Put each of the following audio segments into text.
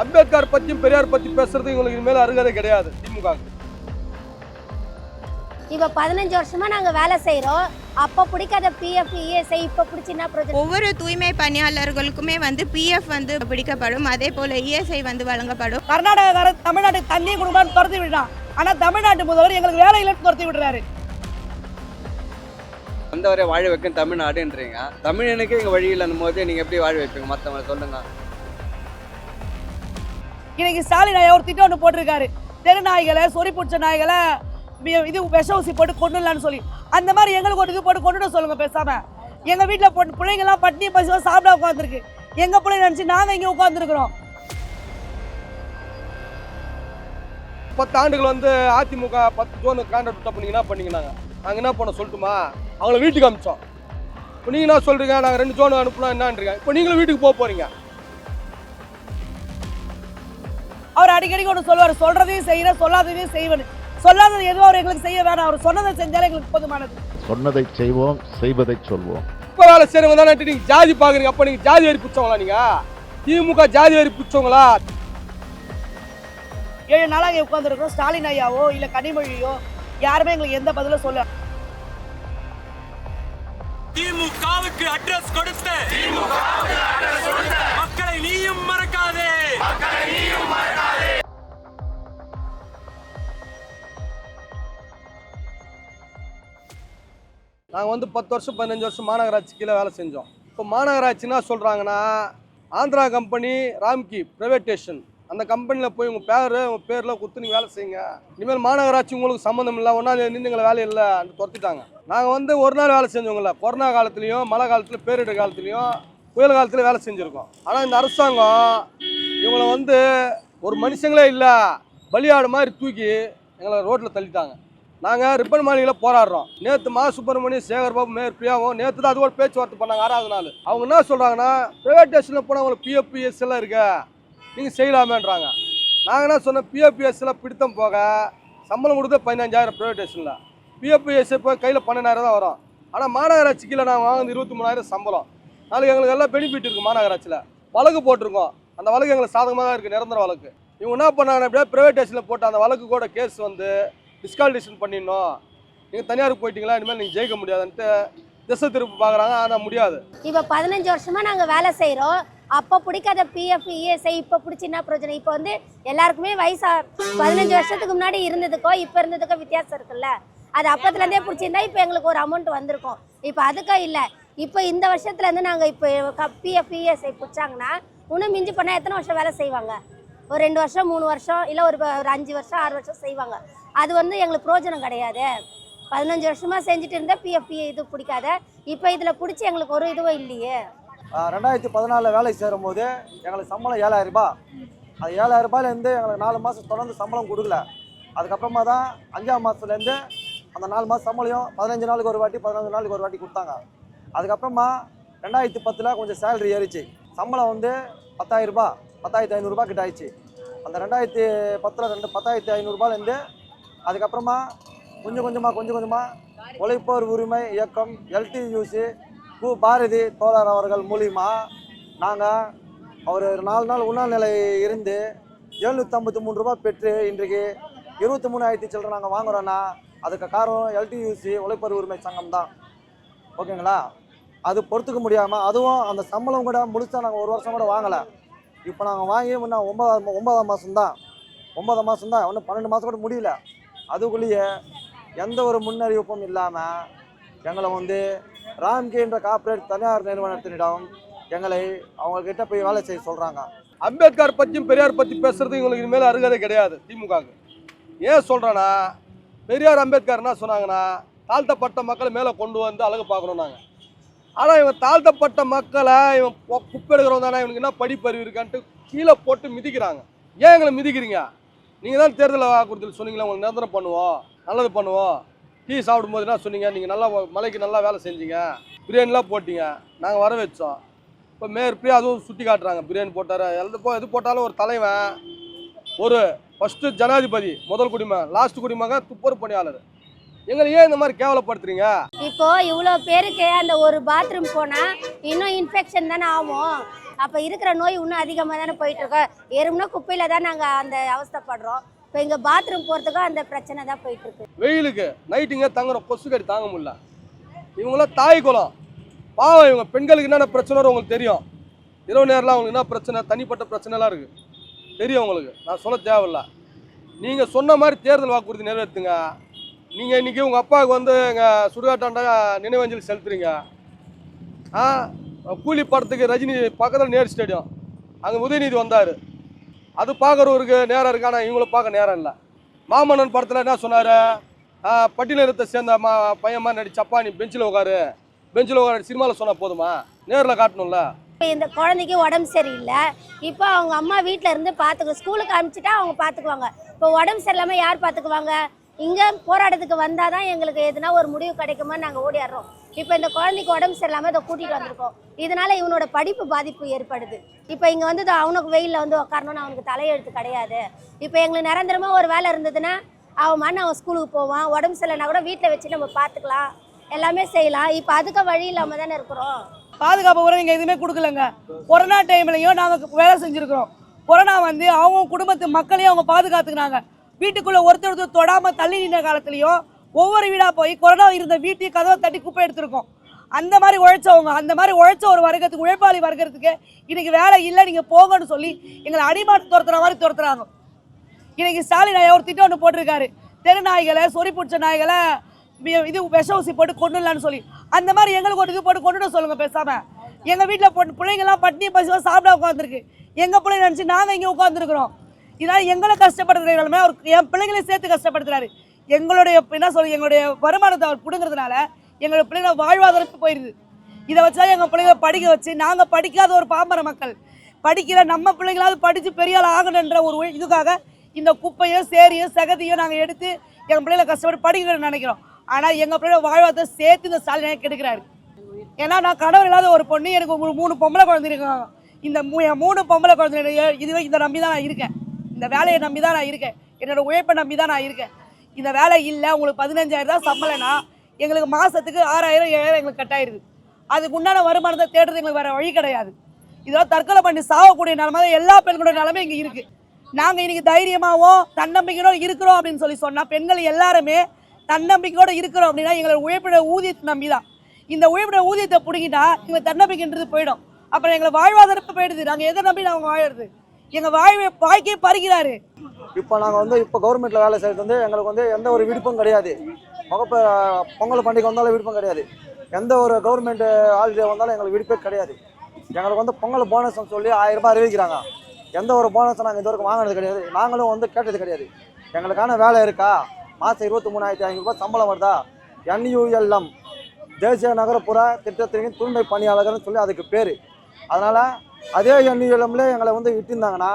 அம்பேத்கர் பத்தியும் பெரியார் பத்தி பேசுறது இவங்களுக்கு இனிமேல் அருகதை கிடையாது திமுக இப்போ பதினஞ்சு வருஷமா நாங்க வேலை செய்றோம். அப்போ பிடிக்காத பிஎஃப் இஎஸ்ஐ இப்போ பிடிச்சி என்ன ஒவ்வொரு தூய்மை பணியாளர்களுக்குமே வந்து பிஎஃப் வந்து பிடிக்கப்படும். அதே போல இஎஸ்ஐ வந்து வழங்கப்படும். கர்நாடகாரன் தமிழ்நாட்டுக்கு தண்ணி கொடுக்கணும்னு துரத்தி விடுறான் ஆனா தமிழ்நாட்டு முதல்வர் எங்களுக்கு வேலை இல்லைன்னு துரத்தி விடுறாரு. வந்தவரை வாழ வைக்கும் தமிழ்நாடுன்றீங்க. தமிழனுக்கு இங்கே வழி இல்லைன்னும் போது நீங்கள் எப்படி வாழ வைப்பீங்க? மற்றவங்க சொல்லுங்க. இன்னைக்கு ஸ்டாலின் ஐயா ஒரு திட்டம் ஒன்று போட்டிருக்காரு. தெரு நாய்களை சொறி பிடிச்ச நாய்களை இது விஷ ஊசி போட்டு கொண்டுலான்னு சொல்லி. அந்த மாதிரி எங்களுக்கு ஒரு இது போட்டு கொண்டுட சொல்லுங்க பேசாம. எங்க வீட்டில் போட்டு பிள்ளைங்கலாம் பட்டினி பசுவாக சாப்பிட உட்காந்துருக்கு எங்க பிள்ளைங்க நினச்சி நாங்கள் இங்கே உட்காந்துருக்குறோம் பத்து ஆண்டுகள் வந்து அதிமுக பத்து ஜோனு கான்ட்ராக்ட் விட்டா பண்ணீங்க என்ன நாங்கள் என்ன பண்ண சொல்லட்டுமா? அவங்கள வீட்டுக்கு அமிச்சோம். இப்போ நீங்கள் என்ன சொல்கிறீங்க நாங்கள் ரெண்டு ஜோன் அனுப்புனா என்னன்றீங்க? இப்போ நீங்களும் வீட்டுக்கு போக போகிறீங்க அவர் அடிக்கடி ஒன்று சொல்லுவார் சொல்றதையும் செய்யறேன் சொல்லாததையும் செய்வேன். சொல்லாதது எதுவும் அவர் எங்களுக்கு செய்ய வேணாம். அவர் சொன்னதை செஞ்சாலே எங்களுக்கு போதுமானது. சொன்னதை செய்வோம் செய்வதை சொல்வோம். இப்போ வேலை செய்கிறவங்க தானே நீங்கள் ஜாதி பார்க்குறீங்க அப்போ நீங்கள் ஜாதி வரி பிடிச்சவங்களா நீங்கள் திமுக ஜாதி வரி பிடிச்சவங்களா? ஏழு நாளாக இங்கே உட்காந்துருக்கோம் ஸ்டாலின் ஐயாவோ இல்லை கனிமொழியோ யாருமே எங்களுக்கு எந்த பதிலும் சொல்ல திமுகவுக்கு அட்ரஸ் கொடுத்த மக்களை நீயும் மறக்காதே. நாங்கள் வந்து பத்து வருஷம் பதினஞ்சு வருஷம் மாநகராட்சி கீழே வேலை செஞ்சோம். இப்போ மாநகராட்சி என்ன சொல்கிறாங்கன்னா ஆந்திரா கம்பெனி ராம்கி ப்ரைவேட்டேஷன் அந்த கம்பெனியில் போய் உங்கள் பேர் உங்கள் பேரில் கொடுத்து நீங்கள் வேலை செய்யுங்க. இனிமேல் மாநகராட்சி உங்களுக்கு சம்மந்தம் இல்லை ஒன்றா நின்றுங்களை வேலை இல்லை துரத்திட்டாங்க. நாங்கள் வந்து ஒரு நாள் வேலை செஞ்சவங்கள கொரோனா காலத்துலேயும் மழை காலத்தில் பேரிடர் காலத்துலேயும் புயல் காலத்தில் வேலை செஞ்சுருக்கோம். ஆனால் இந்த அரசாங்கம் இவங்களை வந்து ஒரு மனுஷங்களே இல்லை பலியாடு மாதிரி தூக்கி எங்களை ரோட்டில் தள்ளிட்டாங்க. நாங்கள் ரிப்பன் மாளிகையில் போராடுறோம். நேற்று மா சுப்பிரமணியம் சேகர் பாபு மேயர் பிரியாவும் நேற்று தான் அது கூட பேச்சுவார்த்தை பண்ணாங்க ஆறாவது நாள். அவங்க என்ன சொல்கிறாங்கன்னா ப்ரைவேட்டேஷனில் போனால் உங்களுக்கு பிஎஃப்பிஎஸ் எல்லாம் இருக்கு நீங்கள் செய்யலாமேன்றாங்க. நாங்கள் என்ன சொன்னோம் பிஎஃப்பிஎஸ்லாம் பிடித்தம் போக சம்பளம் கொடுத்து பதினஞ்சாயிரம் ப்ரைவேட்டேஷனில் பிஎஃப்பிஎஸ் போய் கையில் பன்னெண்டாயிரம் தான் வரும். ஆனால் மாநகராட்சி கீழே நாங்கள் வாங்குறது இருபத்தி மூணாயிரம் சம்பளம். நாளைக்கு எங்களுக்கு எல்லாம் பெனிஃபிட் இருக்குது மாநகராட்சியில். வழக்கு போட்டிருக்கோம். அந்த வழக்கு எங்களுக்கு சாதகமாக தான் இருக்குது நிரந்தர வழக்கு. இவங்க என்ன பண்ணாங்க அப்படியே ப்ரைவேட்டேஷனில் போட்டு அந்த வழக்கு கூட கேஸ் வந்து டிஸ்காலிடேஷன் பண்ணிடணும். நீங்கள் தனியாருக்கு போயிட்டீங்களா? இனிமேல் நீங்கள் ஜெயிக்க முடியாதுன்ட்டு திசை திருப்பி பார்க்குறாங்க. ஆனால் முடியாது. இப்போ பதினஞ்சு வருஷமாக நாங்கள் வேலை செய்கிறோம் அப்போ பிடிக்காத பிஎஃப் இஎஸ்ஐ இப்போ பிடிச்சி என்ன பிரயோஜனம். இப்போ வந்து எல்லாருக்குமே வயசா பதினஞ்சு வருஷத்துக்கு முன்னாடி இருந்ததுக்கோ இப்போ இருந்ததுக்கோ வித்தியாசம் இருக்குல்ல. அது அப்பத்துலேருந்தே பிடிச்சிருந்தா இப்போ எங்களுக்கு ஒரு அமௌண்ட் வந்திருக்கும். இப்போ அதுக்கோ இல்லை. இப்போ இந்த வருஷத்துலேருந்து நாங்கள் இப்போ பிஎஃப் இஎஸ்ஐ பிடிச்சாங்கன்னா இன்னும் மிஞ்சி பண்ணால் எத்தனை வருஷம் வேலை செய்வாங்க? ஒரு ரெண்டு வருஷம் மூணு வருஷம் இல்லை ஒரு ஒரு அஞ்சு வருஷம் ஆறு வருஷம் செய்வாங்க. அது வந்து எங்களுக்கு பிரோஜனம் கிடையாது. பதினஞ்சு வருஷமாக செஞ்சுட்டு இருந்தால் பிஎஃப் இது பிடிக்காத. இப்போ இதில் பிடிச்சி எங்களுக்கு ஒரு இதுவும் இல்லையே. ரெண்டாயிரத்தி பதினாலில் வேலை சேரும் போது எங்களுக்கு சம்பளம் ஏழாயிரம் ரூபாய். அது ஏழாயிரம் ரூபாயிலேருந்து எங்களுக்கு நாலு மாதம் தொடர்ந்து சம்பளம் கொடுக்கல. அதுக்கப்புறமா தான் அஞ்சாம் மாதத்துலேருந்து அந்த நாலு மாதம் சம்பளம் பதினஞ்சு நாளுக்கு ஒரு வாட்டி பதினஞ்சு நாளுக்கு ஒரு வாட்டி கொடுத்தாங்க. அதுக்கப்புறமா ரெண்டாயிரத்தி பத்தில் கொஞ்சம் சேலரி ஏறிச்சு. சம்பளம் வந்து பத்தாயிரம் ரூபாய். பத்தாயிரத்தி ஐநூறுரூபா கிட்ட ஆயிடுச்சு அந்த ரெண்டாயிரத்தி பத்தில் ரெண்டு பத்தாயிரத்தி ஐநூறுரூபாலேருந்து அதுக்கப்புறமா கொஞ்சம் கொஞ்சமாக கொஞ்சம் கொஞ்சமாக உழைப்போர் உரிமை இயக்கம் எல்டியூசி கு பாரதி தோழர் அவர்கள் மூலிமா நாங்கள் அவர் நாலு நாள் உண்ணாநிலை நிலை இருந்து எழுநூற்றம்பத்தி மூணு ரூபாய் பெற்று இன்றைக்கு இருபத்தி மூணாயிரத்தி சில்லரை நாங்கள் வாங்குறோன்னா அதுக்கு காரணம் எல்டியூசி உழைப்போர் உரிமை சங்கம் தான். ஓகேங்களா? அது பொறுத்துக்க முடியாமல் அதுவும் அந்த சம்பளம் கூட முழுசாக நாங்கள் ஒரு வருஷம் கூட வாங்கலை. இப்போ நாங்கள் வாங்கி முன்ன ஒன்பதாம் ஒன்பதாம் மாதம் தான் ஒன்பதாம் மாதம் தான் இன்னும் பன்னெண்டு மாதம் கூட முடியல. அதுக்குள்ளேயே எந்த ஒரு முன்னறிவிப்பும் இல்லாமல் எங்களை வந்து ராம்கே என்ற கார்ப்பரேட் தனியார் நிறுவனத்தினிடம் எங்களை அவங்கக்கிட்ட போய் வேலை செய்ய சொல்கிறாங்க அம்பேத்கர் பற்றியும் பெரியார் பற்றி பேசுறது இவங்களுக்கு இனிமேல் அருகதை கிடையாது திமுகவுக்கு. ஏன் சொல்கிறேன்னா பெரியார் அம்பேத்கர் என்ன சொன்னாங்கன்னா தாழ்த்தப்பட்ட மக்களை மேலே கொண்டு வந்து அழகு பார்க்கணும் நாங்கள் ஆனால் இவன் தாழ்த்தப்பட்ட மக்களை இவன் குப்பை எடுக்கிறவன் தானே இவனுக்கு என்ன படிப்பறிவு இருக்கான்ட்டு கீழே போட்டு மிதிக்கிறாங்க. ஏன் எங்களை மிதிக்கிறீங்க? நீங்கள் தான் தேர்தல் வாக்குறுதியில் சொன்னீங்களா? உங்களுக்கு நிரந்தரம் பண்ணுவோம் நல்லது பண்ணுவோம். டீ சாப்பிடும்போது என்ன சொன்னீங்க? நீங்கள் நல்லா மலைக்கு நல்லா வேலை செஞ்சீங்க பிரியாணிலாம் போட்டிங்க நாங்கள் வர வச்சோம். இப்போ மேயர் அதுவும் சுட்டி காட்டுறாங்க பிரியாணி போட்டார். எது போ எது போட்டாலும் ஒரு தலைவன் ஒரு ஃபஸ்ட்டு ஜனாதிபதி முதல் குடிமகன் லாஸ்ட் குடிமகன் துப்புரவு பணியாளர். எங்களை ஏன் இந்த மாதிரி கேவலப்படுத்துறீங்க? இப்போ இவ்வளோ பேருக்கு அந்த ஒரு பாத்ரூம் போனா இன்னும் இன்ஃபெக்ஷன் தானே ஆகும். அப்போ இருக்கிற நோய் இன்னும் அதிகமாக தானே போயிட்டு இருக்கோம் குப்பையில் தான் நாங்கள் அந்த அவஸ்தைப்படுறோம் இப்போ இங்கே பாத்ரூம் போகிறதுக்கும் அந்த பிரச்சனை தான் போயிட்டு இருக்கு. வெயிலுக்கு நைட்டுங்க தங்குற கொசு கடி தாங்க முடியல. இவங்களாம் தாய் குலம். பாவம் இவங்க பெண்களுக்கு என்னென்ன பிரச்சனை உங்களுக்கு தெரியும். இரவு நேரம்லாம் அவங்களுக்கு என்ன பிரச்சனை? தனிப்பட்ட பிரச்சனைலாம் இருக்குது தெரியும் உங்களுக்கு. நான் சொல்ல தேவையில்ல. நீங்கள் சொன்ன மாதிரி தேர்தல் வாக்குறுதி நிறைவேற்றுங்க நீங்கள் இன்றைக்கி உங்கள் அப்பாவுக்கு வந்து எங்கள் சுடுகாட்டாண்ட நினைவஞ்சலி செலுத்துறீங்க. ஆ கூலி படத்துக்கு ரஜினி பக்கத்தில் நேரு ஸ்டேடியம். அங்கே உதயநிதி வந்தார். அது பார்க்குறவருக்கு நேரம் இருக்கு ஆனால் இவங்கள பார்க்க நேரம் இல்லை. மாமன்னன் படத்தில் என்ன சொன்னார்? பட்டியலத்தை சேர்ந்த மா பையன்மா மாதிரி நடி சப்பானி பெஞ்சில் உட்காரு பெஞ்சில் உட்காரு சினிமாவில் சொன்னால் போதுமா? நேரில் காட்டணும்ல. இப்போ இந்த குழந்தைக்கு உடம்பு சரியில்லை. இப்போ அவங்க அம்மா வீட்டில் இருந்து பார்த்துக்க ஸ்கூலுக்கு அனுப்பிச்சிட்டா அவங்க பார்த்துக்குவாங்க இப்போ உடம்பு சரியில்லாமல் யார் பார்த்துக்குவாங்க இங்கே போராட்டத்துக்கு வந்தால் தான் எங்களுக்கு எதுனா ஒரு முடிவு கிடைக்குமா நாங்கள் ஓடிடுறோம் இப்போ இந்த குழந்தைக்கு உடம்பு சரியில்லாமல் இதை கூட்டிகிட்டு வந்திருக்கோம். இதனால இவனோட படிப்பு பாதிப்பு ஏற்படுது. இப்போ இங்கே வந்து அவனுக்கு வெயிலில் வந்து உட்காரணும்னு அவனுக்கு தலையெழுத்து கிடையாது. இப்போ எங்களுக்கு நிரந்தரமாக ஒரு வேலை இருந்ததுன்னா அவன் மண் அவன் ஸ்கூலுக்கு போவான். உடம்பு சரியில்லைனா கூட வீட்டில் வச்சு நம்ம பார்த்துக்கலாம் எல்லாமே செய்யலாம். இப்போ அதுக்கு வழி இல்லாமல் தானே இருக்கிறோம். பாதுகாப்பு கூட நீங்கள் எதுவுமே கொடுக்கலங்க. கொரோனா டைம்லையும் நாங்கள் வேலை செஞ்சுருக்கிறோம். கொரோனா வந்து அவங்க குடும்பத்து மக்களையும் அவங்க பாதுகாத்துக்கிறாங்க வீட்டுக்குள்ளே ஒருத்தர் ஒருத்தர் தொடாமல் தள்ளி நின்ற காலத்துலேயும் ஒவ்வொரு வீடாக போய் கொரோனா இருந்த வீட்டையும் கதவை தட்டி குப்பை எடுத்திருக்கோம். அந்த மாதிரி உழைச்சவங்க அந்த மாதிரி உழைச்ச ஒரு வர்க்கத்துக்கு உழைப்பாளி வர்க்கத்துக்கு இன்றைக்கி வேலை இல்லை நீங்கள் போங்கன்னு சொல்லி எங்களை அடிமாட்டு துரத்துற மாதிரி துரத்துறாங்க. இன்றைக்கி ஸ்டாலின் ஐயா ஒரு திட்டம் ஒன்று போட்டிருக்காரு. தெரு நாய்களை சொறி பிடிச்ச நாய்களை இது விஷ ஊசி போட்டு கொண்டுலான்னு சொல்லி. அந்த மாதிரி எங்களுக்கு ஒரு இது போட்டு கொண்டுட சொல்லுங்கள் பேசாமல் எங்கள் வீட்டில் பொண்ணு பிள்ளைங்கெல்லாம் பட்னி பசுவாக சாப்பிட உட்காந்துருக்கு எங்கள் பிள்ளைங்க நினச்சி நாங்கள் இங்கே உட்காந்துருக்குறோம் இதனால் எங்களை கஷ்டப்படுத்துற அவர் என் பிள்ளைங்களையும் சேர்த்து கஷ்டப்படுத்துறாரு. எங்களுடைய என்ன சொல்றது எங்களுடைய வருமானத்தை அவர் பிடுங்கிறதுனால எங்களுடைய பிள்ளைங்க வாழ்வாதாரத்துக்கு போயிடுது இதை வச்சு தான் எங்கள் பிள்ளைங்களை படிக்க வச்சு நாங்கள் படிக்காத ஒரு பாம்பர மக்கள் படிக்கிற நம்ம பிள்ளைங்களாவது படித்து பெரிய ஆள் ஆகணுன்ற ஒரு இதுக்காக இந்த குப்பையும் சேரியும் சகதியும் நாங்கள் எடுத்து எங்கள் பிள்ளைகளை கஷ்டப்பட்டு படிக்கணும்னு நினைக்கிறோம். ஆனால் எங்கள் பிள்ளைகளை வாழ்வாதாரத்தை சேர்த்து இந்த சாலை கெடுக்கிறாரு. ஏன்னா நான் கணவர் இல்லாத ஒரு பொண்ணு எனக்கு ஒரு மூணு பொம்பளை குழந்தை இருக்காங்க இந்த மூ என் மூணு பொம்பளை குழந்தைய இதுவே இதை நம்பி தான் நான் இருக்கேன். இந்த வேலையை நம்பி தான் நான் இருக்கேன். என்னோட உழைப்பை நம்பி தான் நான் இருக்கேன். இந்த வேலை இல்லை உங்களுக்கு பதினஞ்சாயிரம் தான் சம்பளம்னா எங்களுக்கு மாதத்துக்கு ஆறாயிரம் ஏழாயிரம் எங்களுக்கு கட்டாயிருது. அதுக்கு உண்டான வருமானத்தை தேடுறது எங்களுக்கு வேறு வழி கிடையாது. இதெல்லாம் தற்கொலை பண்ணி சாகக்கூடிய நிலமை தான் எல்லா பெண்களோட நிலமே இங்கே இருக்குது நாங்கள் இன்றைக்கி தைரியமாகவும் தன்னம்பிக்கையோடு இருக்கிறோம் அப்படின்னு சொல்லி சொன்னால் பெண்கள் எல்லாருமே தன்னம்பிக்கையோடு இருக்கிறோம் அப்படின்னா எங்களோட உழைப்பிட ஊதியத்தை நம்பி தான் இந்த உழைப்பிட ஊதியத்தை பிடிக்கிட்டா இவங்க தன்னம்பிக்கைன்றது போயிடும். அப்புறம் எங்களை வாழ்வாதாரத்தை போயிடுது. நாங்கள் எதை நம்பி நாங்கள் வாழறது? எங்கள் வாழ்வை வாழ்க்கையை பறிக்கிறாரு இப்போ நாங்கள் வந்து இப்போ கவர்மெண்ட்டில் வேலை செய்கிறது வந்து எங்களுக்கு வந்து எந்த ஒரு விடுப்பும் கிடையாது. முகப்ப பொங்கல் பண்டிகை வந்தாலும் விடுப்பும் கிடையாது. எந்த ஒரு கவர்மெண்ட் ஹாலிடே வந்தாலும் எங்களுக்கு விடுப்பே கிடையாது. எங்களுக்கு வந்து பொங்கல் போனஸ்னு சொல்லி ஆயிரம் ரூபாய் அறிவிக்கிறாங்க. எந்த ஒரு போனஸும் நாங்கள் இது வரைக்கும் வாங்கினது கிடையாது. நாங்களும் வந்து கேட்டது கிடையாது. எங்களுக்கான வேலை இருக்கா? மாதம் இருபத்தி மூணாயிரத்தி ஐநூறுரூபா சம்பளம் வருதா? என்யூஎல்எம் தேசிய நகரப்புற திட்டத்தின் தூய்மை பணியாளர்கள்னு சொல்லி அதுக்கு பேர். அதனால் அதே என்யூஎல்எம்ல எங்களை வந்து விட்டிருந்தாங்கன்னா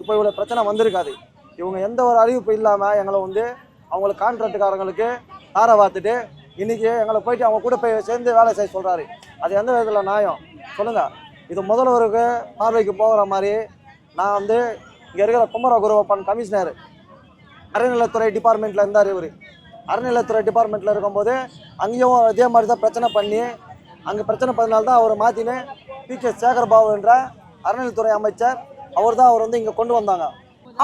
இப்போ இவ்வளோ பிரச்சனை வந்திருக்காது. இவங்க எந்த ஒரு அறிவிப்பு இல்லாமல் எங்களை வந்து அவங்களுக்கு கான்ட்ராக்டுக்காரங்களுக்கு தார பார்த்துட்டு இன்றைக்கி எங்களை போயிட்டு அவங்க கூட போய் சேர்ந்து வேலை செய்ய சொல்கிறாரு அது எந்த விதத்தில் நியாயம்? சொல்லுங்கள் இது முதல்வருக்கு பார்வைக்கு போகிற மாதிரி நான் வந்து இங்கே இருக்கிற குமர குருவப்பன் கமிஷனர் அறநிலைத்துறை டிபார்ட்மெண்ட்டில் இருந்தார் இவர். அறநிலைத்துறை டிபார்ட்மெண்ட்டில் இருக்கும்போது அங்கேயும் அதே மாதிரி தான் பிரச்சனை பண்ணி அங்கே பிரச்சனை பண்ணனால அவரை மாற்றின்னு பி. கே. சேகர்பாபு என்ற அறநிலைத்துறை அமைச்சர் அவர் தான் அவர் வந்து இங்கே கொண்டு வந்தாங்க.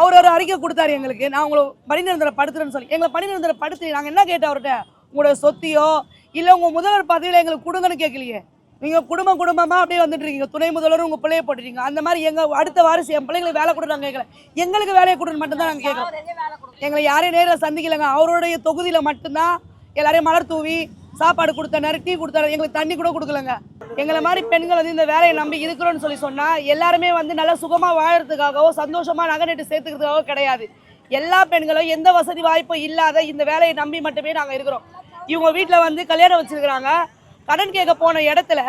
அவர் ஒரு அறிக்கை கொடுத்தாரு எங்களுக்கு. நான் உங்களை பணிநிரந்தரம் படுத்துறேன்னு சொல்லி. எங்களை பணி படுத்து நாங்கள் என்ன கேட்டோம் அவர்கிட்ட? உங்களோட சொத்தியோ இல்லை உங்கள் முதல்வர் பதவியில் எங்களுக்கு கொடுங்கன்னு கேட்கலையே. நீங்கள் குடும்பம் குடும்பமாக அப்படியே வந்துட்டு இருக்கீங்க. துணை முதல்வர் உங்கள் பிள்ளைய போட்டுருக்கீங்க அந்த மாதிரி எங்கள் அடுத்த வாரிசு என் பிள்ளைங்களுக்கு வேலை கொடுத்து நாங்கள் கேட்கல எங்களுக்கு வேலையை கொடுன்னு மட்டும்தான் நாங்கள் கேட்குறோம். எங்களை யாரையும் நேரில் சந்திக்கலைங்க. அவருடைய தொகுதியில் மட்டும்தான் எல்லாரையும் மலர் தூவி சாப்பாடு கொடுத்தாரு டீ கொடுத்தாரு எங்களுக்கு தண்ணி கூட கொடுக்கலங்க. எங்களை மாதிரி பெண்கள் வந்து இந்த வேலையை நம்பி இருக்கிறோன்னு சொல்லி சொன்னால் எல்லாருமே வந்து நல்லா சுகமாக வாழறதுக்காகவோ சந்தோஷமாக நகை நட்டு சேர்த்துக்கிறதுக்காகவோ கிடையாது. எல்லா பெண்களும் எந்த வசதி வாய்ப்பும் இல்லாத இந்த வேலையை நம்பி மட்டுமே நாங்கள் இருக்கிறோம். இவங்க வீட்டில் வந்து கல்யாணம் வச்சுருக்குறாங்க. கடன் கேட்க போன இடத்துல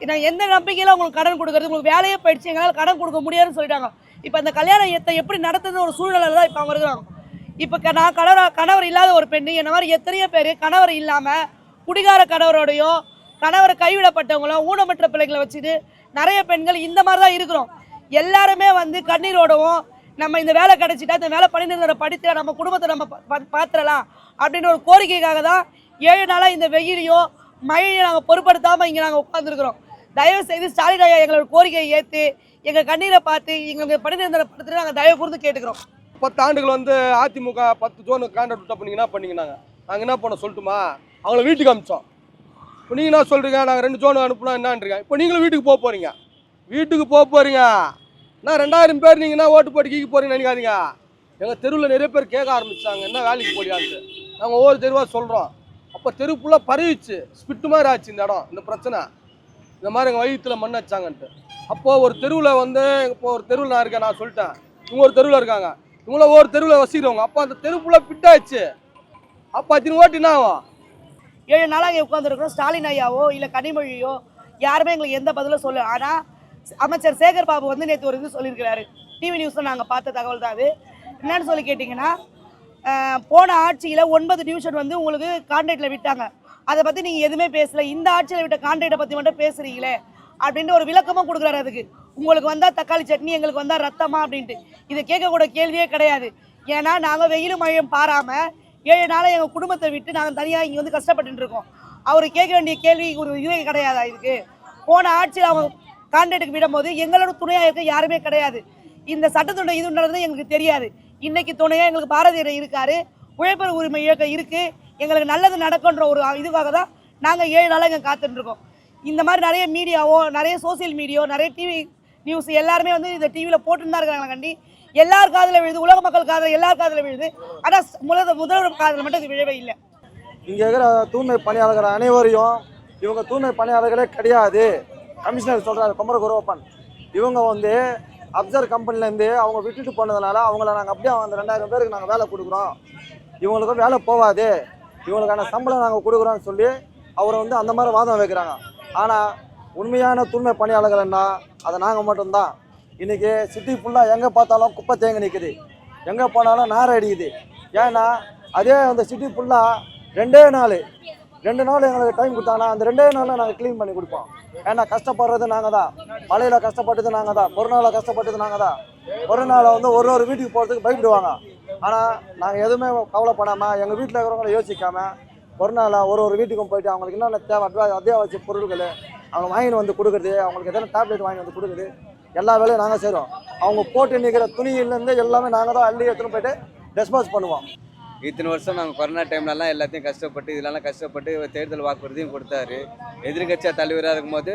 நான் எந்த நம்பிக்கையில் உங்களுக்கு கடன் கொடுக்குறது? உங்களுக்கு வேலையே போயிடுச்சு எங்களால் கடன் கொடுக்க முடியாதுன்னு சொல்லிட்டாங்க. இப்போ அந்த கல்யாணத்தை எப்படி நடத்துறது ஒரு சூழ்நிலை தான் இப்போ அவங்க இருக்கிறாங்க. இப்போ க- நான் கணவர் கணவர் இல்லாத ஒரு பெண்ணு என்ன மாதிரி எத்தனையோ பேர் கணவர் இல்லாமல் குடிகார கணவரோடையோ கணவரை கைவிடப்பட்டவங்களோ ஊனமற்ற பிள்ளைகளை வச்சுட்டு நிறைய பெண்கள் இந்த மாதிரி தான் இருக்கிறோம். எல்லாருமே வந்து கண்ணீரோடவும் நம்ம இந்த வேலை கிடைச்சிட்டா இந்த வேலை பணி நிறுவனம் படித்து நம்ம குடும்பத்தை நம்ம பா- பார்த்துடலாம் அப்படின்ற ஒரு கோரிக்கைக்காக தான் ஏழு நாளாக இந்த வெயிலையோ மழையை நாங்கள் பொருட்படுத்தாமல் இங்கே நாங்கள் உட்காந்துருக்குறோம் தயவு செய்து ஸ்டாலின் ஐயா எங்களோட கோரிக்கையை ஏற்று எங்கள் கண்ணீரை பார்த்து எங்களுக்கு பணி படுத்துட்டு நாங்கள் தயவு கூர்ந்து கேட்டுக்கிறோம். பத்து ஆண்டுகள் வந்து அதிமுக பத்து ஜோனு கான்ட்ராக்ட் பண்ணிங்கன்னா பண்ணீங்க நாங்கள் என்ன பண்ண சொல்லட்டுமா? அவங்கள வீட்டுக்கு அமிச்சோம். இப்போ நீங்கள் என்ன சொல்கிறீங்க நாங்கள் ரெண்டு ஜோனு அனுப்புனா என்னான்றீங்க? இப்போ நீங்களும் வீட்டுக்கு போக போகிறீங்க வீட்டுக்கு போக போகிறீங்க நான் ரெண்டாயிரம் பேர் நீங்கள் என்ன ஓட்டு போட்டு கீக்கு போகிறீங்கன்னு நினைக்காதீங்க. எங்கள் தெருவில் நிறைய பேர் கேட்க ஆரம்பித்தாங்க என்ன வேலைக்கு போடியான்ட்டு நாங்கள் ஒவ்வொரு தெருவாக சொல்கிறோம் அப்போ தெரு ஃபுல்லாக பரவிச்சு ஸ்பிட்டு மாதிரி ஆச்சு இந்த இடம் இந்த பிரச்சனை. இந்த மாதிரி எங்கள் வயிற்றுல மண் வச்சாங்கன்ட்டு அப்போது ஒரு தெருவில் வந்து இப்போ ஒரு தெருவில் நான் இருக்கேன் நான் சொல்லிட்டேன். இவங்க ஒரு தெருவில் இருக்காங்க. இவங்கள ஒரு தெருவில் வசிக்கிறவங்க. அப்போ அந்த தெரு ஃபுல்லாக ஃபிட் ஆயிடுச்சு. அப்போ அத்தனை ஓட்டு என்ன ஆகும்? ஏழு நாளாக இங்கே உட்காந்துருக்கிறோம் ஸ்டாலின் ஐயாவோ இல்லை கனிமொழியோ யாருமே எங்களுக்கு எந்த பதிலும் சொல்லு ஆனால் அமைச்சர் சேகர் பாபு வந்து நேற்று ஒரு இது சொல்லியிருக்கிறாரு. டிவி நியூஸில் நாங்கள் பார்த்த தகவல் தான் அது. என்னன்னு சொல்லி கேட்டிங்கன்னா போன ஆட்சியில் ஒன்பது டிவிஷன் வந்து உங்களுக்கு கான்ட்ராக்டில் விட்டாங்க. அதை பற்றி நீங்கள் எதுவுமே பேசல. இந்த ஆட்சியில் விட்ட கான்ட்ராக்டை பற்றி மட்டும் பேசுகிறீங்களே அப்படின்ட்டு ஒரு விளக்கமும் கொடுக்குறாரு அதுக்கு. உங்களுக்கு வந்தால் தக்காளி சட்னி எங்களுக்கு வந்தால் ரத்தமா அப்படின்ட்டு. இது கேட்கக்கூட கேள்வியே கிடையாது. ஏன்னா நாங்கள் வெயிலும் மழையும் பாராமல் ஏழு நாளாக எங்கள் குடும்பத்தை விட்டு நாங்கள் தனியாக இங்கே வந்து கஷ்டப்பட்டு இருக்கோம். அவர் கேட்க வேண்டிய கேள்வி ஒரு இதுவே கிடையாதா இதுக்கு? போன ஆட்சியில் அவங்க கான்ட்ராக்டுக்கு விடும்போது எங்களோட துணையாக இருக்க யாருமே கிடையாது. இந்த சட்டத்துடைய இது நடந்தது எங்களுக்கு தெரியாது. இன்னைக்கு துணையாக எங்களுக்கு பாரதியர் இருக்காரு. உழைப்பர் உரிமை இயக்கம் இருக்குது எங்களுக்கு நல்லது நடக்குன்ற ஒரு இதுக்காக தான் நாங்கள் ஏழு நாளாக இங்கே காத்துட்ருக்கோம் இந்த மாதிரி நிறைய மீடியாவோ நிறைய சோசியல் மீடியோ நிறைய டிவி நியூஸ் எல்லாருமே வந்து இந்த டிவியில் போட்டுன்னு தான் இருக்காங்க கண்டி. எல்லார் காதில் விழுது உலக மக்கள் காதில் எல்லார் காதில் விழுது. ஆனால் முதல் முதல்வர் காதில் மட்டும் இது விழவே இல்லை. இங்கே இருக்கிற தூய்மை பணியாளர்கள் அனைவரையும் இவங்க தூய்மை பணியாளர்களே கிடையாது. கமிஷனர் சொல்கிறாரு குமரகுருவப்பன் இவங்க வந்து அப்சர் கம்பெனிலேருந்து அவங்க விட்டுட்டு போனதுனால அவங்கள நாங்கள் அப்படியே அந்த ரெண்டாயிரம் பேருக்கு நாங்கள் வேலை கொடுக்குறோம். இவங்களுக்கும் வேலை போகாது. இவங்களுக்கான சம்பளம் நாங்கள் கொடுக்குறோன்னு சொல்லி அவரை வந்து அந்த மாதிரி வாதம் வைக்கிறாங்க. ஆனால் உண்மையான தூய்மை பணியாளர்கள்னா அதை நாங்கள் மட்டும்தான். இன்றைக்கி சிட்டி ஃபுல்லாக எங்கே பார்த்தாலும் குப்பை தேங்கி நிற்குது எங்கே போனாலும் நார் அடிக்குது. ஏன்னா அதே அந்த சிட்டி ஃபுல்லாக ரெண்டே நாள் ரெண்டு நாள் எங்களுக்கு டைம் கொடுத்தாங்கன்னா அந்த ரெண்டே நாளில் நாங்கள் க்ளீன் பண்ணி கொடுப்போம். ஏன்னா கஷ்டப்படுறது நாங்கள் தான். மழையில் கஷ்டப்பட்டது நாங்கள் தான். கொரோனாவில் கஷ்டப்பட்டது நாங்கள் தான். கொரோனாவில் வந்து ஒரு ஒரு வீட்டுக்கு போகிறதுக்கு பயப்படுவாங்க. ஆனால் நாங்கள் எதுவுமே கவலைப்படாமல் எங்கள் வீட்டில் இருக்கிறவங்கள யோசிக்காமல் கொரோனாவில் ஒரு ஒரு வீட்டுக்கும் போயிட்டு அவங்களுக்கு என்னென்ன தேவை அத்தியாவசிய பொருட்கள் அவங்க வாங்கிட்டு வந்து கொடுக்குறது அவங்களுக்கு எதனா டேப்லெட் வாங்கி வந்து கொடுக்குறது எல்லா வேலையும் நாங்கள் செய்கிறோம் அவங்க போட்டு நிற்கிற துணியிலேருந்து எல்லாமே நாங்கள் தான் அள்ளி எடுத்துன்னு போயிட்டு டிஸ்போஸ் பண்ணுவோம். இத்தனை வருஷம் நாங்கள் கொரோனா டைம்லலாம் எல்லாத்தையும் கஷ்டப்பட்டு இதெல்லாம் கஷ்டப்பட்டு தேர்தல் வாக்குறுதியும் கொடுத்தாரு. எதிர்கட்சியாக தலைவராக இருக்கும்போது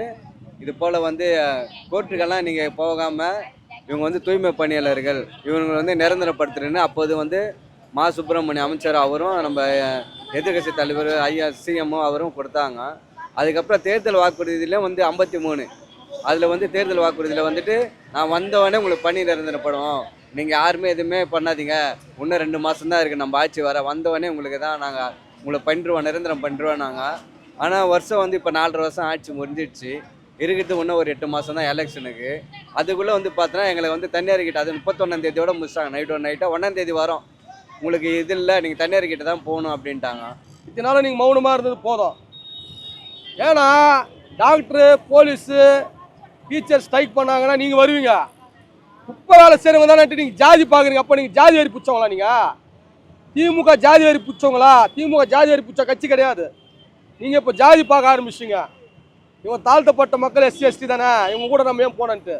இது போல் வந்து கோர்ட்டுக்கெல்லாம் நீங்கள் போகாமல் இவங்க வந்து தூய்மை பணியாளர்கள் இவங்களை வந்து நிரந்தரப்படுத்துறேன்னு அப்போது வந்து மா. சுப்பிரமணிய அமைச்சர் அவரும் நம்ம எதிர்கட்சி தலைவர் ஐயா சிஎம்ஓ அவரும் கொடுத்தாங்க. அதுக்கப்புறம் தேர்தல் வாக்குறுதியில வந்து ஐம்பத்தி மூணு. அதில் வந்து தேர்தல் வாக்குறுதியில் வந்துட்டு நான் வந்தவொடனே உங்களுக்கு பணி நிரந்தரப்படும் நீங்கள் யாருமே எதுவுமே பண்ணாதீங்க. இன்னும் ரெண்டு மாதம் தான் இருக்குது நம்ம ஆட்சி வர வந்தவொடனே உங்களுக்கு தான் நாங்கள் உங்களை பண்ணிடுவோம் நிரந்தரம் பண்ணிடுவோம் நாங்கள் ஆனால் வருஷம் வந்து இப்போ நாலரை வருஷம் ஆட்சி முடிஞ்சிடுச்சு. இருக்கிறது இன்னும் ஒரு எட்டு மாதம் தான் எலெக்ஷனுக்கு அதுக்குள்ளே வந்து பார்த்தோன்னா எங்களை வந்து தனியார் கிட்ட அது முப்பத்தொன்னாந்தேதியோட முடிச்சாங்க. முடிச்சிட்டாங்க நைட் ஒன் நைட்டாக ஒன்றாந்தேதி வரும். உங்களுக்கு இது இல்லை நீங்கள் தனியார் கிட்ட தான் போகணும் அப்படின்ட்டாங்க. இத்தனை நீங்கள் மௌனமாக இருந்தது போதும். ஏன்னா டாக்டரு போலீஸு டீச்சர் ஸ்ட்ரைக் பண்ணாங்கன்னா நீங்கள் வருவீங்க. குப்பை வேலை செய்கிறவங்க தானே நீங்கள் ஜாதி பார்க்குறீங்க அப்போ நீங்கள் ஜாதி வரி பிடிச்சவங்களா நீங்கள் திமுக ஜாதி வரி பிடிச்சவங்களா? திமுக ஜாதி வரி பிடிச்ச கட்சி கிடையாது. நீங்கள் இப்போ ஜாதி பார்க்க ஆரம்பிச்சிங்க இவங்க தாழ்த்தப்பட்ட மக்கள் எஸ்சி எஸ்டி தானே? இவங்க கூட நம்ம ஏன் போனன்ட்டு.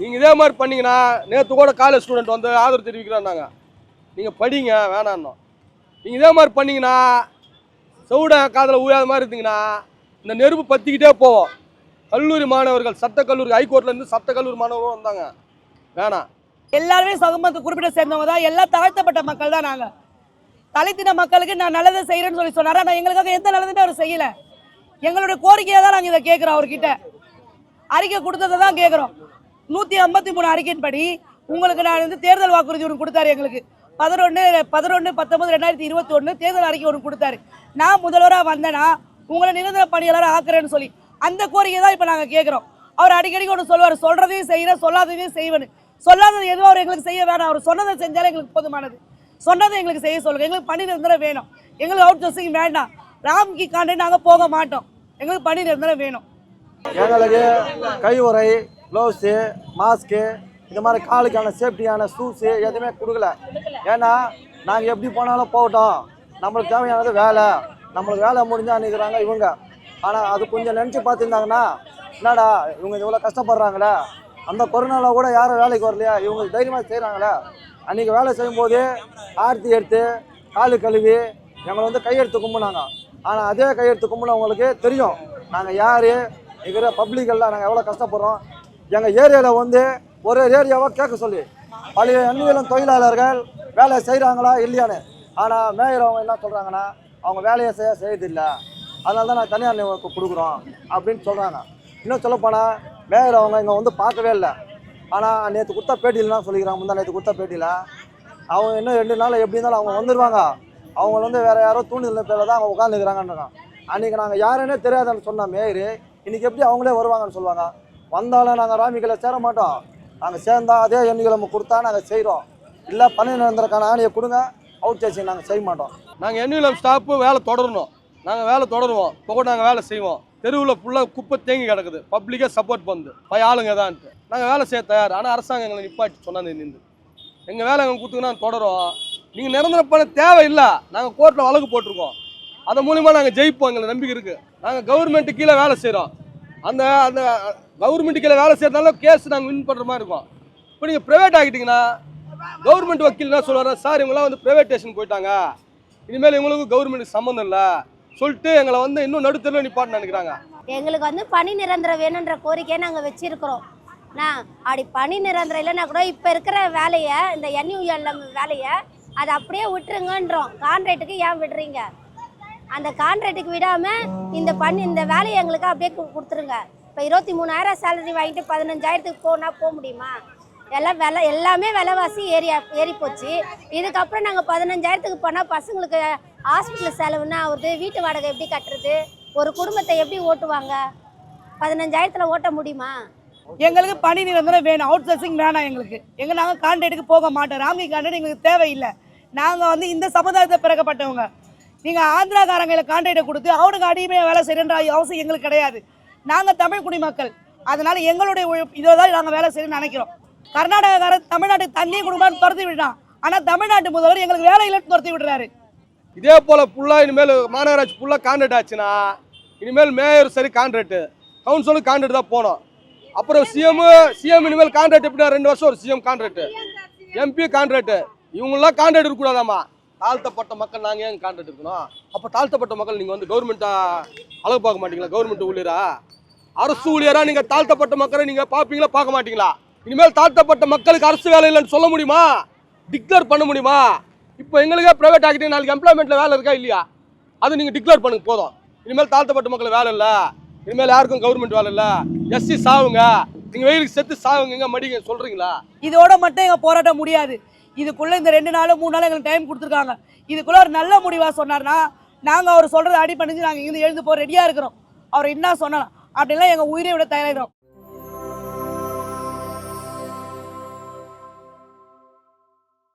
நீங்கள் இதே மாதிரி பண்ணீங்கன்னா நேற்று கூட காலேஜ் ஸ்டூடெண்ட் வந்து ஆதரவு தெரிவிக்கிறாங்க நீங்கள் படிங்க வேணான்னோம் நீங்கள் இதே மாதிரி பண்ணீங்கன்னா செவிட காதில் ஊயாத மாதிரி இருந்தீங்கன்னா இந்த நெருப்பு பற்றிக்கிட்டே போவோம். கல்லூரி மாணவர்கள் சட்ட கல்லூரி ஹைகோர்ட்லேருந்து சட்ட கல்லூரி மாணவர்களும் வந்தாங்க. வேணாம் எல்லாருமே சமூகத்தை குறிப்பிட்ட சேர்ந்தவங்க தான். எல்லாம் தாழ்த்தப்பட்ட மக்கள் தான் நாங்கள் தலைத்தின மக்களுக்கு நான் நல்லதை செய்கிறேன்னு சொல்லி சொன்னார். ஆனால் எங்களுக்காக எந்த நல்லதுமே அவர் செய்யலை. எங்களுடைய கோரிக்கையை தான் நாங்கள் இதை கேட்குறோம் அவர்கிட்ட. அறிக்கை கொடுத்ததை தான் கேட்குறோம் நூற்றி ஐம்பத்தி மூணு அறிக்கையின்படி உங்களுக்கு நான் வந்து தேர்தல் வாக்குறுதி ஒன்று கொடுத்தாரு எங்களுக்கு. பதினொன்று பதினொன்று பத்தொன்பது ரெண்டாயிரத்தி இருபத்தி ஒன்று தேர்தல் அறிக்கை ஒன்று கொடுத்தாரு. நான் முதல்வராக வந்தேன்னா உங்களை நிரந்தர பணியாளராக ஆக்குறேன்னு சொல்லி. அந்த கோரிக்கை தான் இப்போ நாங்கள் கேட்குறோம் அவர் அடிக்கடி ஒன்று சொல்லுவார் சொல்கிறதையும் செய்கிறேன் சொல்லாததையும் செய்வேன்னு சொல்லாதது எதுவும் அவர் எங்களுக்கு செய்ய வேணாம். அவர் சொன்னதை செஞ்சாலே எங்களுக்கு போதுமானது. சொன்னதை எங்களுக்கு செய்ய சொல்லுங்கள் எங்களுக்கு பணி நிரந்தரம் வேணும். எங்களுக்கு அவுட் சோர்சிங் வேண்டாம். ராம்கி காண்டே நாங்கள் போக மாட்டோம். எங்களுக்கு பணி நிரந்தரம் வேணும். எங்களுக்கு கை உறை க்ளவுஸு மாஸ்க்கு இந்த மாதிரி காலுக்கான சேஃப்டியான ஷூஸு எதுவுமே கொடுக்கல. ஏன்னா நாங்கள் எப்படி போனாலும் போகட்டும். நம்மளுக்கு தேவையானது வேலை. நம்மளுக்கு வேலை முடிஞ்சால் நிற்கிறாங்க இவங்க. ஆனால் அது கொஞ்சம் நினச்சி பார்த்துருந்தாங்கன்னா என்னடா இவங்க இவ்வளோ கஷ்டப்படுறாங்களே? அந்த கொரோனாவில் கூட யாரும் வேலைக்கு வரலையா? இவங்க தைரியமாக செய்கிறாங்களே அன்றைக்கி வேலை செய்யும்போது ஆர்த்தி எடுத்து காலு கழுவி எங்களை வந்து கையெடுத்து கும்பினாங்க. ஆனால் அதே கையெடுத்து கும்பினவங்களுக்கு தெரியும். நாங்கள் யார்? இருக்கிற பப்ளிக்கெல்லாம் நாங்கள் எவ்வளோ கஷ்டப்படுறோம்? எங்கள் ஏரியாவில் வந்து ஒரு ஏரியாவாக கேட்க சொல்லி. பழைய எண்ணியலும் தொழிலாளர்கள் வேலை செய்கிறாங்களா இல்லையான்னு. ஆனால் மேயர் அவங்க என்ன சொல்கிறாங்கன்னா அவங்க வேலையை செய்ய செய்யறதில்லை. அதனால தான் நான் தனியார் நிறுவனத்துக்கு கொடுக்குறோம் அப்படின்னு சொல்கிறாங்க இன்னும் சொல்லப்போனால் மேயர் அவங்க இங்கே வந்து பார்க்கவே இல்லை. ஆனால் நேற்று கொடுத்த பேட்டியில் சொல்லிக்கிறாங்க. முந்தா நேற்று கொடுத்த பேட்டியில். அவங்க இன்னும் ரெண்டு நாள் எப்படி இருந்தாலும் அவங்க வந்துடுவாங்க அவங்க வந்து வேறு யாரோ தூண்டுதல் பேரில் தான் அவங்க உட்காந்துக்கிறாங்கன்றாங்க அன்றைக்கி நாங்கள் யாருன்னே தெரியாதுன்னு சொன்ன மேயர் இன்னைக்கு எப்படி அவங்களே வருவாங்கன்னு சொல்லுவாங்க. வந்தாலும் நாங்கள் ராமிகளை சேர மாட்டோம். நாங்கள் சேர்ந்தால் அதே எண்ணிக்கை நம்ம கொடுத்தா நாங்கள் செய்கிறோம் இல்லை பணி நிரந்தரக்கான ஆணையை கொடுங்க. அவுட் சேசிங் நாங்கள் செய்ய மாட்டோம். நாங்கள் என்யூலம் ஸ்டாப்பு வேலை தொடரணும். நாங்கள் வேலை தொடருவோம். இப்போ நாங்கள் வேலை செய்வோம். தெருவில் ஃபுல்லாக குப்பை தேங்கி கிடக்குது. பப்ளிக்காக சப்போர்ட் பண்ணுது பய ஆளுங்க தான்ட்டு நாங்கள் வேலை செய்ய தயார். ஆனால் அரசாங்கம் எங்களை நிப்பாட்டி சொன்னாங்க நின்று எங்கள் வேலை எங்கள் கொடுத்துங்கன்னா தொடரும் நீங்கள் நிரந்தர பண்ண தேவையில்லை. நாங்கள் கோர்ட்டில் வழக்கு போட்டிருக்கோம். அதன் மூலிமா நாங்கள் ஜெயிப்போம் எங்களை நம்பிக்கை இருக்குது நாங்கள் கவர்மெண்ட்டு கீழே வேலை செய்கிறோம் அந்த அந்த கவர்மெண்ட்டு கீழே வேலை செய்கிறதுனால கேஸ் நாங்கள் வின் பண்ணுற மாதிரி இருக்கும். இப்போ நீங்கள் ப்ரைவேட் ஆகிட்டீங்கன்னா கவர்மெண்ட் வக்கீல் என்ன சொல்லுவார் சார் இவங்களாம் வந்து ப்ரைவேட் ஸ்டேஷன் போயிட்டாங்க. இனிமேல் இவங்களுக்கும் கவர்மெண்ட்டுக்கு சம்மந்தம் இல்லை. சொல்லிட்டு எங்களை வந்து இன்னும் நடுத்தரில் நிப்பாட்டு நினைக்கிறாங்க. எங்களுக்கு வந்து பணி நிரந்தரம் வேணுன்ற கோரிக்கையை நாங்கள் வச்சிருக்கிறோம். நான் அப்படி பணி நிரந்தரம் இல்லைன்னா கூட இப்போ இருக்கிற வேலையை இந்த என்யூஎல்எம் வேலையை அதை அப்படியே விட்டுருங்கன்றோம். கான்ட்ராக்டுக்கு ஏன் விடுறீங்க? அந்த கான்ட்ராக்டுக்கு விடாமல் இந்த பண்ணி இந்த வேலையை எங்களுக்கு அப்படியே கொடுத்துருங்க. இப்போ இருபத்தி மூணாயிரம் சேலரி வாங்கிட்டு பதினஞ்சாயிரத்துக்கு போனால் போக முடியுமா? எல்லாம் விலை எல்லாமே விலைவாசி ஏறி ஏறி போச்சு இதுக்கப்புறம் நாங்கள் பதினஞ்சாயிரத்துக்கு போனால் பசங்களுக்கு ஹாஸ்பிட்டல் செலவுன்னா ஆகுது வீட்டு வாடகை எப்படி கட்டுறது? ஒரு குடும்பத்தை எப்படி ஓட்டுவாங்க? பதினஞ்சாயிரத்தில் ஓட்ட முடியுமா? எங்களுக்கு பணி நிரந்தரம் வேணும். அவுட் சோர்சிங் வேணாம் எங்களுக்கு. எங்க நாங்கள் கான்ட்ராக்டுக்கு போக மாட்டோம். ராம்கி கான்ட்ராக்ட் எங்களுக்கு தேவையில்லை. நாங்கள் வந்து இந்த சமுதாயத்தை பிறக்கப்பட்டவங்க. நீங்கள் ஆந்திராக்காரங்களை கான்ட்ராக்டை கொடுத்து அவனுக்கு அடிமையாக வேலை செய்யணுன்ற அவசியம் எங்களுக்கு கிடையாது. நாங்கள் தமிழ் குடிமக்கள் அதனால எங்களுடைய இதை தான் நாங்கள் வேலை செய்யணும்னு நினைக்கிறோம். கர்நாடகாக்காரன் தமிழ்நாட்டுக்கு தண்ணியை கொடுக்கலான்னு துரத்தி விடுறான் ஆனால் தமிழ்நாட்டு முதல்வர் எங்களுக்கு வேலை இல்லைன்னு துரத்தி விடுறாரு. இதே போல் ஃபுல்லாக இனிமேல் மாநகராட்சி ஃபுல்லாக கான்ட்ராக்ட் ஆச்சுன்னா இனிமேல் மேயர் சரி கான்ட்ராக்டு கவுன்சிலும் கான்ட்ராக்ட் தான் போகணும். அப்புறம் சிஎம் சிஎம் இனிமேல் கான்ட்ராக்ட் எப்படின்னா ரெண்டு வருஷம் ஒரு சிஎம் கான்ட்ராக்ட் எம்பி கான்ட்ராக்ட் இவங்களாம் கான்ட்ராக்ட் இருக்கக்கூடாதாம்மா? தாழ்த்தப்பட்ட மக்கள் நாங்கள் ஏன் கான்ட்ராக்ட் இருக்கணும்? அப்போ தாழ்த்தப்பட்ட மக்கள் நீங்கள் வந்து கவர்மெண்ட்டாக அழகு பார்க்க மாட்டீங்களா? கவர்மெண்ட் ஊழியரா? அரசு ஊழியராக நீங்கள் தாழ்த்தப்பட்ட மக்களை நீங்கள் பார்ப்பீங்களா பார்க்க மாட்டீங்களா? இனிமேல் தாழ்த்தப்பட்ட மக்களுக்கு அரசு வேலை இல்லைன்னு சொல்ல முடியுமா? டிக்ளேர் பண்ண முடியுமா? இப்போ எங்களுக்கே ப்ரைவேட் ஆகிட்டு நாளைக்கு எம்ப்ளாய்மெண்ட்டில் வேலை இருக்கா இல்லையா? அது நீங்கள் டிக்ளேர் பண்ணுங்க போதும். இனிமேல் தாழ்த்தப்பட்ட மக்கள் வேலை இல்லை. இனிமேல் யாருக்கும் கவர்மெண்ட் வேலை இல்லை. எஸ்சி சாவுங்க. நீங்கள் வெயிலுக்கு செத்து சாவுங்க மடிங்க சொல்கிறீங்களா இதோட மட்டும் எங்கள் போராட்டம் முடியாது. இதுக்குள்ளே இந்த ரெண்டு நாளும் மூணு நாள் எங்களுக்கு டைம் கொடுத்துருக்காங்க. இதுக்குள்ளே ஒரு நல்ல முடிவாக சொன்னார்னா நாங்கள் அவர் சொல்கிறத அடி பண்ணிச்சு நாங்கள் இங்கேருந்து எழுந்து போக ரெடியாக இருக்கிறோம். அவர் என்ன சொன்னாலும் அப்படிலாம் எங்கள் உயிரை விட தயாராகிறோம்